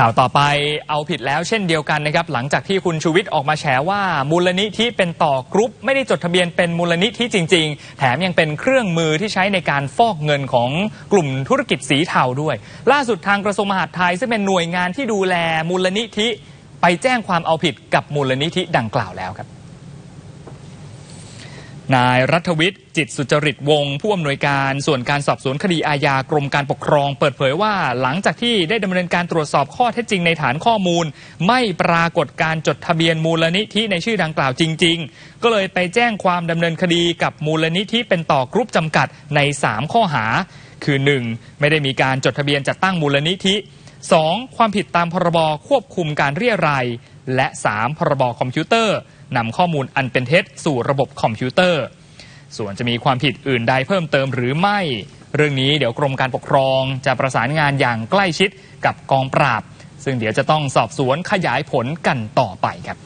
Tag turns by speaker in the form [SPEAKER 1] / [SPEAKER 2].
[SPEAKER 1] ข่าวต่อไปเอาผิดแล้วเช่นเดียวกันนะครับหลังจากที่คุณชูวิทย์ออกมาแฉว่ามูลนิธิเป็นต่อกรุ๊ปไม่ได้จดทะเบียนเป็นมูลนิธิจริง ๆ แถมยังเป็นเครื่องมือที่ใช้ในการฟอกเงินของกลุ่มธุรกิจสีเทาด้วย ล่าสุดทางกระทรวงมหาดไทยซึ่งเป็นหน่วยงานที่ดูแลมูลนิธิ ไปแจ้งความเอาผิดกับมูลนิธิดังกล่าวแล้วครับ นายรัฐวิทย์จิตสุจริตวงศ์ผู้อำนวยการส่วนการสอบสวนคดีอาญากรมการปกครอง เปิดเผยว่าหลังจากที่ได้ดำเนินการตรวจสอบข้อเท็จจริงในฐานข้อมูล ไม่ปรากฏการจดทะเบียนมูลนิธิในชื่อดังกล่าวจริง ๆ ก็เลยไปแจ้งความดำเนินคดีกับมูลนิธิเป็นต่อกรุ๊ปจำกัดใน 3 ข้อหา คือ 1. ไม่ได้มีการจดทะเบียนจัดตั้งมูลนิธิ 2. ความผิดตามพรบควบคุมการเรียรัย และ 3. พรบคอมพิวเตอร์นำข้อมูลอันเป็นเท็จสู่ระบบคอมพิวเตอร์ ส่วนจะมีความผิดอื่นใดเพิ่มเติมหรือไม่ เรื่องนี้เดี๋ยวกรมการปกครองจะประสานงานอย่างใกล้ชิดกับกองปราบ ซึ่งเดี๋ยวจะต้องสอบสวนขยายผลกันต่อไปครับ